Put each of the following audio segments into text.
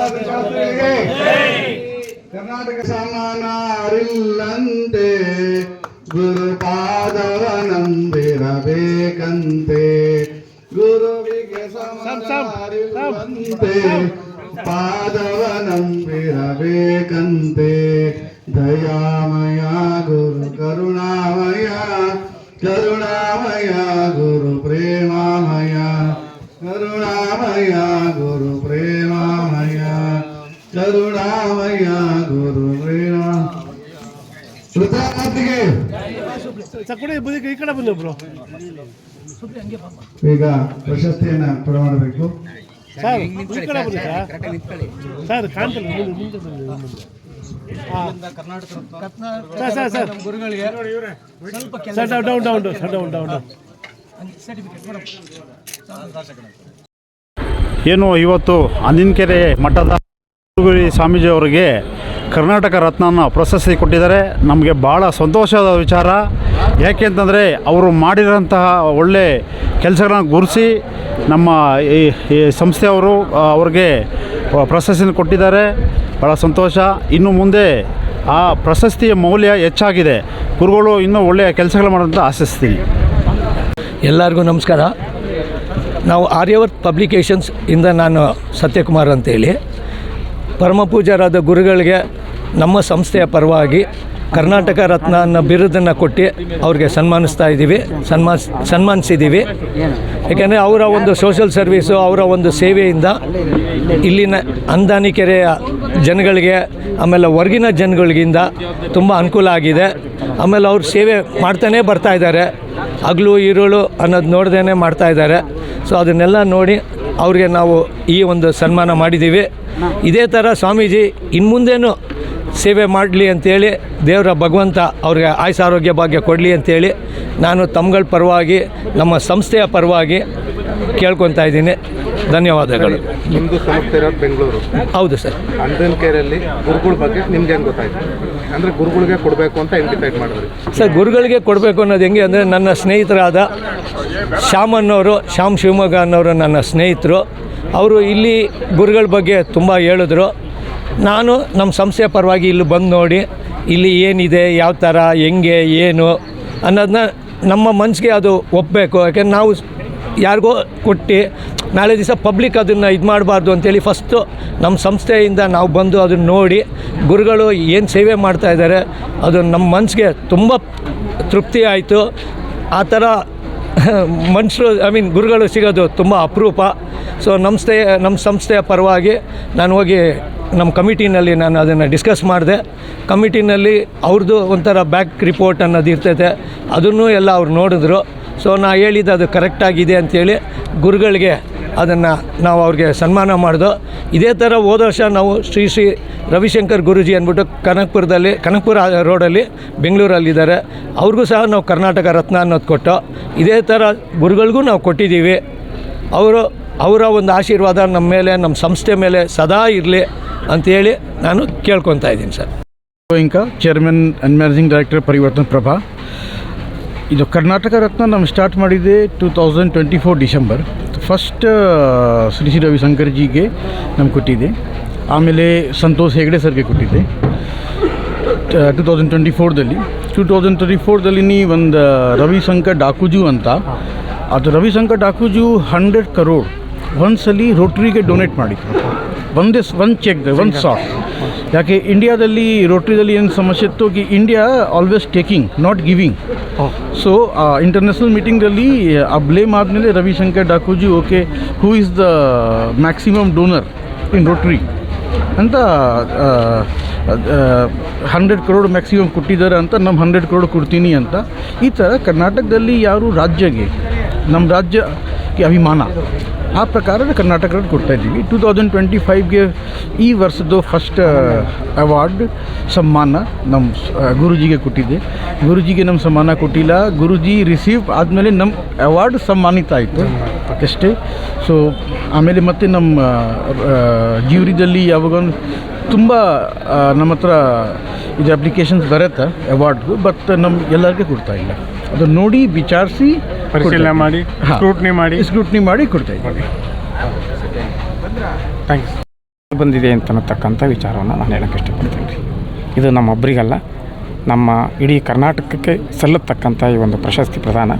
ಶಾಸ್ತ್ರಿಗಳಿಗೆ ಕರ್ನಾಟಕ ಸಮಾನ ಅರಿಲ್ಲಂತೆ ಗುರುಪಾದವ ನಂಬಿರಬೇಕಂತೆ ಗುರುವಿಗೆ ಸಮಾನ ಅರಿಲ್ಲಂತೆ ಪಾದವ ನಂಬಿರಬೇಕಂತೆ ದಯಾಮಯ ಗುರು ಕರುಣಾಮಯ ಕರುಣಾಮಯ ಗುರು ಪ್ರೇಮಾಮಯ ಕರುಣಾಮಯ ಗುರು ಪ್ರೇಮಾಮಯ ಕರುಣಾಮಯ ಗುರು ಕೃತಜ್ಞತೆಗೆ ಈಗ ಪ್ರಶಸ್ತಿಯನ್ನ ಸರ್ ಗುರುಗಳಿಗೆ ಸ್ವಲ್ಪ sir down down down down down down. Certificate ಏನು ಇವತ್ತು ಅಂದಿನಕೆರೆ ಮಠದ ಗುರುಗುರಿ ಸ್ವಾಮೀಜಿಯವರಿಗೆ ಕರ್ನಾಟಕ ರತ್ನನ ಪ್ರಶಸ್ತಿ ಕೊಟ್ಟಿದ್ದಾರೆ. ನಮಗೆ ಭಾಳ ಸಂತೋಷದ ವಿಚಾರ. ಯಾಕೆ ಅಂತಂದರೆ ಅವರು ಮಾಡಿರೋಂತಹ ಒಳ್ಳೆ ಕೆಲಸಗಳನ್ನ ಗುರುಸಿ ನಮ್ಮ ಈ ಸಂಸ್ಥೆಯವರು ಅವ್ರಿಗೆ ಪ್ರಶಸ್ತಿನ ಕೊಟ್ಟಿದ್ದಾರೆ. ಭಾಳ ಸಂತೋಷ. ಇನ್ನು ಮುಂದೆ ಆ ಪ್ರಶಸ್ತಿಯ ಮೌಲ್ಯ ಹೆಚ್ಚಾಗಿದೆ. ಗುರುಗಳು ಇನ್ನೂ ಒಳ್ಳೆಯ ಕೆಲಸಗಳು ಮಾಡೋಂತ ಆಶಿಸ್ತೀನಿ. ಎಲ್ಲರಿಗೂ ನಮಸ್ಕಾರ. ನಾವು ಆರ್ಯವರ್ತ್ ಪಬ್ಲಿಕೇಶನ್ಸ್ ಇಂದ ನಾನು ಸತ್ಯಕುಮಾರ್ ಅಂತೇಳಿ ಪರಮ ಪೂಜಾರಾದ ಗುರುಗಳಿಗೆ ನಮ್ಮ ಸಂಸ್ಥೆಯ ಪರವಾಗಿ ಕರ್ನಾಟಕ ರತ್ನ ಅನ್ನೋ ಬಿರುದನ್ನು ಕೊಟ್ಟು ಅವ್ರಿಗೆ ಸನ್ಮಾನಿಸ್ತಾ ಇದ್ದೀವಿ. ಸನ್ಮಾನಿಸ್ ಸನ್ಮಾನಿಸಿದ್ದೀವಿ. ಏಕೆಂದರೆ ಅವರ ಒಂದು ಸೋಷಲ್ ಸರ್ವೀಸು ಅವರ ಒಂದು ಸೇವೆಯಿಂದ ಇಲ್ಲಿನ ಅಂದಾನಿಕೆರೆಯ ಜನಗಳಿಗೆ, ಆಮೇಲೆ ಹೊರಗಿನ ಜನಗಳಿಗಿಂದ ತುಂಬ ಅನುಕೂಲ ಆಗಿದೆ. ಆಮೇಲೆ ಅವ್ರ ಸೇವೆ ಮಾಡ್ತಾನೇ ಬರ್ತಾ ಇದ್ದಾರೆ. ಹಗಲು ಈರುಳು ಅನ್ನೋದು ನೋಡ್ದೇ ಮಾಡ್ತಾ ಇದ್ದಾರೆ. ಸೊ ಅದನ್ನೆಲ್ಲ ನೋಡಿ ಅವ್ರಿಗೆ ನಾವು ಈ ಒಂದು ಸನ್ಮಾನ ಮಾಡಿದ್ದೀವಿ. ಇದೇ ಥರ ಸ್ವಾಮೀಜಿ ಇನ್ಮುಂದೇನು ಸೇವೆ ಮಾಡಲಿ ಅಂತೇಳಿ, ದೇವರ ಭಗವಂತ ಅವ್ರಿಗೆ ಆಯುಷ ಆರೋಗ್ಯ ಭಾಗ್ಯ ಕೊಡಲಿ ಅಂತೇಳಿ ನಾನು ತಮ್ಗಳ ಪರವಾಗಿ, ನಮ್ಮ ಸಂಸ್ಥೆಯ ಪರವಾಗಿ ಕೇಳ್ಕೊತಾ ಇದ್ದೀನಿ. ಧನ್ಯವಾದಗಳು. ನಿಮ್ಮದು ಸಂಸ್ಥೆ ಇರೋದು ಬೆಂಗಳೂರು. ಹೌದು ಸರ್. ಅಂದನ್ ಕೇರಲ್ಲಿ ಗುರುಗಳ ಬಗ್ಗೆ ನಿಮ್ಗೆ ಹೆಂಗೆ ಗೊತ್ತಾಯ್ತು? ಅಂದರೆ ಗುರುಗಳಿಗೆ ಕೊಡಬೇಕು ಅಂತ ಹೆಂಗೆ ಡಿಸೈಡ್ ಮಾಡಿದ್ರಿ. ಸರ್ ಗುರುಗಳಿಗೆ ಕೊಡಬೇಕು ಅನ್ನೋದು ಹೆಂಗೆ ಅಂದರೆ ನನ್ನ ಸ್ನೇಹಿತರಾದ ಶ್ಯಾಮ್ ಅನ್ನೋರು ಶ್ಯಾಮ್ ಶಿವಮೊಗ್ಗ ಅನ್ನೋರು ನನ್ನ ಸ್ನೇಹಿತರು. ಅವರು ಇಲ್ಲಿ ಗುರುಗಳ ಬಗ್ಗೆ ತುಂಬ ಹೇಳಿದ್ರು. ನಾನು ನಮ್ಮ ಸಂಸ್ಥೆಯ ಪರವಾಗಿ ಇಲ್ಲಿ ಬಂದು ನೋಡಿ ಇಲ್ಲಿ ಏನಿದೆ ಯಾವ ಥರ ಹೆಂಗೆ ಏನು ಅನ್ನೋದನ್ನ ನಮ್ಮ ಮನಸ್ಸಿಗೆ ಅದು ಒಪ್ಪಬೇಕು ಯಾಕೆಂದ್ರೆ ನಾವು ಯಾರಿಗೋ ಕೊಟ್ಟು ನಾಳೆ ದಿವಸ ಪಬ್ಲಿಕ್ ಅದನ್ನು ಇದು ಮಾಡಬಾರ್ದು ಅಂತೇಳಿ ಫಸ್ಟು ನಮ್ಮ ಸಂಸ್ಥೆಯಿಂದ ನಾವು ಬಂದು ಅದನ್ನು ನೋಡಿ ಗುರುಗಳು ಏನು ಸೇವೆ ಮಾಡ್ತಾ ಇದ್ದಾರೆ ಅದು ನಮ್ಮ ಮನಸ್ಸಿಗೆ ತುಂಬ ತೃಪ್ತಿ ಆಯಿತು. ಆ ಥರ ಮನುಷ್ಯರು ಐ ಮೀನ್ ಗುರುಗಳು ಸಿಗೋದು ತುಂಬ ಅಪರೂಪ. ಸೊ ಸಂಸ್ಥೆ ನಮ್ಮ ಸಂಸ್ಥೆಯ ಪರವಾಗಿ ನಾನು ಹೋಗಿ ನಮ್ಮ ಕಮಿಟಿನಲ್ಲಿ ನಾನು ಅದನ್ನು ಡಿಸ್ಕಸ್ ಮಾಡಿದೆ. ಕಮಿಟಿನಲ್ಲಿ ಅವ್ರದ್ದು ಒಂಥರ ಬ್ಯಾಕ್ ರಿಪೋರ್ಟ್ ಅನ್ನೋದು ಇರ್ತೈತೆ. ಅದನ್ನು ಎಲ್ಲ ಅವ್ರು ನೋಡಿದ್ರು. ಸೊ ನಾ ಹೇಳಿದ್ದು ಅದು ಕರೆಕ್ಟಾಗಿದೆ ಅಂಥೇಳಿ ಗುರುಗಳಿಗೆ ಅದನ್ನು ನಾವು ಅವ್ರಿಗೆ ಸನ್ಮಾನ ಮಾಡಿದೋ. ಇದೇ ಥರ ಹೋದ ವರ್ಷ ನಾವು ಶ್ರೀ ಶ್ರೀ ರವಿಶಂಕರ್ ಗುರುಜಿ ಅಂದ್ಬಿಟ್ಟು ಕನಕಪುರದಲ್ಲಿ, ಕನಕಪುರ ರೋಡಲ್ಲಿ ಬೆಂಗಳೂರಲ್ಲಿದ್ದಾರೆ. ಅವ್ರಿಗೂ ಸಹ ನಾವು ಕರ್ನಾಟಕ ರತ್ನ ಅನ್ನೋದು ಕೊಟ್ಟು ಇದೇ ಥರ ಗುರುಗಳಿಗೂ ನಾವು ಕೊಟ್ಟಿದ್ದೀವಿ. ಅವರು, ಅವರ ಒಂದು ಆಶೀರ್ವಾದ ನಮ್ಮ ಮೇಲೆ, ನಮ್ಮ ಸಂಸ್ಥೆ ಮೇಲೆ ಸದಾ ಇರಲಿ ಅಂತೇಳಿ ನಾನು ಕೇಳ್ಕೊತಾ ಇದ್ದೀನಿ ಸರ್. ಇಂಕ chairman and managing director Parivartan Prabha. ಇದು ಕರ್ನಾಟಕ ರತ್ನ ನಾವು ಸ್ಟಾರ್ಟ್ ಮಾಡಿದ್ದೆ two thousand twenty four December first Shri Shri Ravishankar ಜಿಗೆ ನಮ್ಗೆ ಕೊಟ್ಟಿದ್ದೆ. ಆಮೇಲೆ ಸಂತೋಷ್ ಹೆಗ್ಡೆ ಸರ್ಗೆ ಕೊಟ್ಟಿದ್ದೆ. ಟೂ ತೌಸಂಡ್ ಟ್ವೆಂಟಿ ಫೋರ್ದಲ್ಲಿ ಟೂ ತೌಸಂಡ್ ಟ್ವೆಂಟಿ ಫೋರ್ದಲ್ಲಿ ಒಂದು ರವಿಶಂಕರ್ ಡಾಕುಜು ಅಂತ. ಅದು ರವಿಶಂಕರ್ ಡಾಕುಜು ಹಂಡ್ರೆಡ್ ಕರೋಡ್ ಒಂದ್ಸಲಿ ರೋಟ್ರಿಗೆ ಡೊನೇಟ್ ಮಾಡಿದ್ರು. ಒಂದೇ ಒಂದು ಚೆಕ್ ಒಂದು ಸಾಟ್ ಯಾಕೆ ಇಂಡಿಯಾದಲ್ಲಿ ರೋಟ್ರಿದಲ್ಲಿ ಏನು ಸಮಸ್ಯೆ ಇತ್ತು ಕಿ India always taking not giving so international ಮೀಟಿಂಗಲ್ಲಿ ಆ ಬ್ಲೇಮ್ ಆದಮೇಲೆ Ravishankar ಡಾಕುಜಿ okay who is the maximum donor in Rotary ಅಂತ ಹಂಡ್ರೆಡ್ ಕ್ರೋಡ್ ಮ್ಯಾಕ್ಸಿಮಮ್ ಕೊಟ್ಟಿದ್ದಾರೆ ಅಂತ ನಮ್ಮ ಹಂಡ್ರೆಡ್ ಕ್ರೋಡ್ ಕೊಡ್ತೀನಿ ಅಂತ. ಈ ಥರ ಕರ್ನಾಟಕದಲ್ಲಿ ಯಾರು ರಾಜ್ಯಗೆ ನಮ್ಮ ರಾಜ್ಯಕ್ಕೆ ಅಭಿಮಾನ? ಆ ಪ್ರಕಾರ ಕರ್ನಾಟಕ ಕೊಡ್ತಾ ಇದ್ದೀವಿ. ಟೂ ತೌಸಂಡ್ ಟ್ವೆಂಟಿ ಫೈವ್ಗೆ ಈ ವರ್ಷದ್ದು ಫಸ್ಟ್ ಅವಾರ್ಡ್ ಸಮ್ಮಾನ ನಮ್ಮ ಗುರುಜಿಗೆ ಕೊಟ್ಟಿದ್ದೆ. ಗುರುಜಿಗೆ ನಮ್ಮ ಸಮ್ಮಾನ ಕೊಟ್ಟಿಲ್ಲ. ಗುರುಜಿ ರಿಸೀವ್ ಆದಮೇಲೆ ನಮ್ಮ ಅವಾರ್ಡ್ ಸಮ್ಮಾನಿತ ಆಯಿತು. ಅಷ್ಟೇ. ಸೊ ಆಮೇಲೆ ಮತ್ತೆ ನಮ್ಮ ಜೀವರಿದಲ್ಲಿ ಯಾವಾಗ ತುಂಬ ನಮ್ಮ ಹತ್ರ ಇದು ಅಪ್ಲಿಕೇಶನ್ಸ್ ಬರುತ್ತೆ ಅವಾರ್ಡ್ದು ಬಟ್ ನಮ್ಮ ಎಲ್ಲರಿಗೂ ಕೊಡ್ತಾ ಇಲ್ಲ. ಅದು ನೋಡಿ ವಿಚಾರಿಸಿ ಪರಿಶೀಲನೆ ಮಾಡಿ ಸ್ಕ್ರೂಟ್ನಿ ಮಾಡಿ. ಸ್ಕ್ರೂಟ್ನಿ ಮಾಡಿ ಕೊಡ್ತಾ ಇದ್ದೀವಿ ಥ್ಯಾಂಕ್ಸ್ ಬಂದಿದೆ ಅಂತ ಅನ್ನತಕ್ಕಂಥ ವಿಚಾರವನ್ನು ನಾನು ಹೇಳೋಕ್ಕೆ ಇಷ್ಟಪಡ್ತೀನಿ. ರೀ ಇದು ನಮ್ಮೊಬ್ಬರಿಗಲ್ಲ ನಮ್ಮ ಇಡೀ ಕರ್ನಾಟಕಕ್ಕೆ ಸಲ್ಲತಕ್ಕಂಥ ಈ ಒಂದು ಪ್ರಶಸ್ತಿ ಪ್ರದಾನ.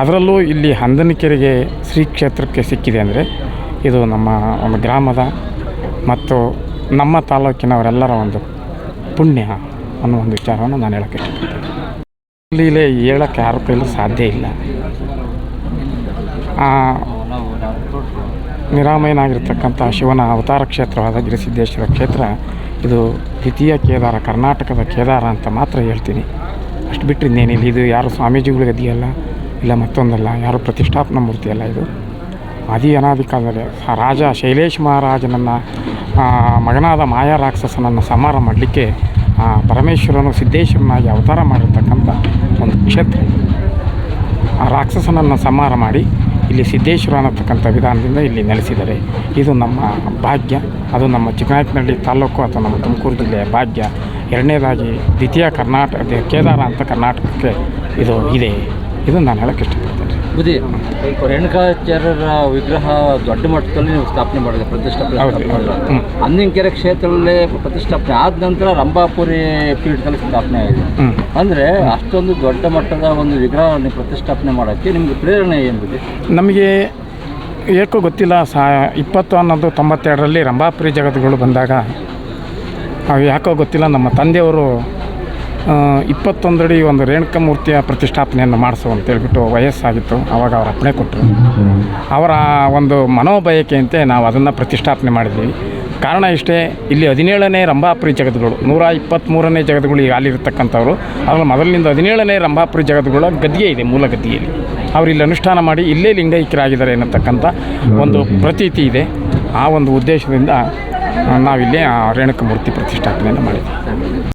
ಅದರಲ್ಲೂ ಇಲ್ಲಿ ಹಂದನಕೆರೆಗೆ ಶ್ರೀ ಕ್ಷೇತ್ರಕ್ಕೆ ಸಿಕ್ಕಿದೆ ಅಂದರೆ ಇದು ನಮ್ಮ ಒಂದು ಗ್ರಾಮದ ಮತ್ತು ನಮ್ಮ ತಾಲೂಕಿನವರೆಲ್ಲರ ಒಂದು ಪುಣ್ಯ ಅನ್ನೋ ಒಂದು ವಿಚಾರವನ್ನು ನಾನು ಹೇಳೋಕ್ಕೆ ಇಷ್ಟಪಡ್ತೀನಿ. ಲೀಲೆ ಹೇಳಕ್ಕೆ ಯಾರ ಕೈಲೂ ಸಾಧ್ಯ ಇಲ್ಲ. ಆ, ನಿರಾಮಯನಾಗಿರ್ತಕ್ಕಂಥ ಶಿವನ ಅವತಾರ ಕ್ಷೇತ್ರವಾದ ಗಿರಿಸಿದ್ದೇಶ್ವರ ಕ್ಷೇತ್ರ ಇದು ದ್ವಿತೀಯ ಕೇದಾರ ಕರ್ನಾಟಕದ ಕೇದಾರ ಅಂತ ಮಾತ್ರ ಹೇಳ್ತೀನಿ. ಅಷ್ಟು ಬಿಟ್ಟರೆ ಇನ್ನೇನಿಲ್ಲ. ಇದು ಯಾರು ಸ್ವಾಮೀಜಿಗಳಿಗೆ ಗದಿಯಲ್ಲ ಇಲ್ಲ ಮತ್ತೊಂದಲ್ಲ ಯಾರು ಪ್ರತಿಷ್ಠಾಪನಾ ಮೂರ್ತಿ ಅಲ್ಲ ಇದು. ಅದಿ ಅನಾದಿ ಕಾಲದಲ್ಲಿ ರಾಜ ಶೈಲೇಶ್ ಮಹಾರಾಜನನ್ನು ಮಗನಾದ ಮಾಯಾ ರಾಕ್ಷಸನನ್ನು ಸಂಹಾರ ಮಾಡಲಿಕ್ಕೆ ಪರಮೇಶ್ವರನು ಸಿದ್ದೇಶ್ವರನಾಗಿ ಅವತಾರ ಮಾಡಿರ್ತಕ್ಕಂಥ ಒಂದು ಕ್ಷೇತ್ರ. ಆ ರಾಕ್ಷಸನನ್ನು ಸಂಹಾರ ಮಾಡಿ ಇಲ್ಲಿ ಸಿದ್ದೇಶ್ವರ ಅನ್ನತಕ್ಕಂಥ ವಿಧಾನದಿಂದ ಇಲ್ಲಿ ನೆಲೆಸಿದ್ದಾರೆ. ಇದು ನಮ್ಮ ಭಾಗ್ಯ. ಅದು ನಮ್ಮ ಚಿಕ್ಕನಾಯಕನಹಳ್ಳಿ ತಾಲೂಕು ಅಥವಾ ನಮ್ಮ ತುಮಕೂರು ಜಿಲ್ಲೆಯ ಭಾಗ್ಯ. ಎರಡನೇದಾಗಿ ದ್ವಿತೀಯ ಕರ್ನಾಟಕ ಕೇದಾರ ಅಂತ ಕರ್ನಾಟಕಕ್ಕೆ ಇದು ಇದೆ. ಇದು ನಾನು ಹೇಳೋಕ್ಕೆ ಇಷ್ಟಪಡ್ತೇನೆ. ಬುದ್ಧಿ. ರೇಣುಕಾಚಾರ್ಯರ ವಿಗ್ರಹ ದೊಡ್ಡ ಮಟ್ಟದಲ್ಲಿ ನೀವು ಸ್ಥಾಪನೆ ಮಾಡಿದ್ರೆ. ಪ್ರತಿಷ್ಠಾಪನೆ ಅಂದಿನ ಮಾಡಿದ್ರೆ. ಅಂದಿನಕೆರೆ ಕ್ಷೇತ್ರದಲ್ಲೇ ಪ್ರತಿಷ್ಠಾಪನೆ ಆದ ನಂತರ ರಂಭಾಪುರಿ ಪೀಠದಲ್ಲಿ ಸ್ಥಾಪನೆ ಆಗಿದೆ. ಅಂದರೆ ಅಷ್ಟೊಂದು ದೊಡ್ಡ ಮಟ್ಟದ ಒಂದು ವಿಗ್ರಹ ನೀವು ಪ್ರತಿಷ್ಠಾಪನೆ ಮಾಡೋಕ್ಕೆ ನಿಮಗೆ ಪ್ರೇರಣೆ ಏನು ಬುದ್ಧಿ? ನಮಗೆ ಏಕೋ ಗೊತ್ತಿಲ್ಲ ಸಾ ಇಪ್ಪತ್ತು ಅನ್ನೋದು ತೊಂಬತ್ತೆರಡರಲ್ಲಿ ರಂಭಾಪುರಿ ಜಗತ್ತುಗಳು ಬಂದಾಗ ಯಾಕೋ ಗೊತ್ತಿಲ್ಲ ನಮ್ಮ ತಂದೆಯವರು ಇಪ್ಪತ್ತೊಂದಡಿ ಒಂದು ರೇಣುಕ ಮೂರ್ತಿಯ ಪ್ರತಿಷ್ಠಾಪನೆಯನ್ನು ಮಾಡಿಸು ಅಂತೇಳ್ಬಿಟ್ಟು ವಯಸ್ಸಾಗಿತ್ತು ಆವಾಗ ಅವರ ಅಪ್ಪಣೆ ಕೊಟ್ಟರು. ಅವರ ಒಂದು ಮನೋಬಯಕೆಯಂತೆ ನಾವು ಅದನ್ನು ಪ್ರತಿಷ್ಠಾಪನೆ ಮಾಡಿದ್ವಿ. ಕಾರಣ ಇಷ್ಟೇ, ಇಲ್ಲಿ ಹದಿನೇಳನೇ ರಂಭಾಪುರಿ ಜಗತ್ತುಗಳು ನೂರ ಇಪ್ಪತ್ತ್ಮೂರನೇ ಜಗತ್ತುಗಳು ಈಗ ಅಲ್ಲಿರ್ತಕ್ಕಂಥವ್ರು. ಅದರಲ್ಲಿ ಮೊದಲಿನಿಂದ ಹದಿನೇಳನೇ ರಂಭಾಪುರಿ ಜಗತ್ತುಗಳ ಗದ್ದಿಗೆ ಇದೆ, ಮೂಲ ಗದ್ದೆಯಲ್ಲಿ ಅವರು ಇಲ್ಲಿ ಅನುಷ್ಠಾನ ಮಾಡಿ ಇಲ್ಲೇ ಲಿಂಗೈಕ್ಯರಾಗಿದ್ದಾರೆ ಅನ್ನತಕ್ಕಂಥ ಒಂದು ಪ್ರತೀತಿ ಇದೆ. ಆ ಒಂದು ಉದ್ದೇಶದಿಂದ ನಾವಿಲ್ಲಿ ಆ ರೇಣುಕ ಮೂರ್ತಿ ಪ್ರತಿಷ್ಠಾಪನೆಯನ್ನು ಮಾಡಿದ್ವಿ.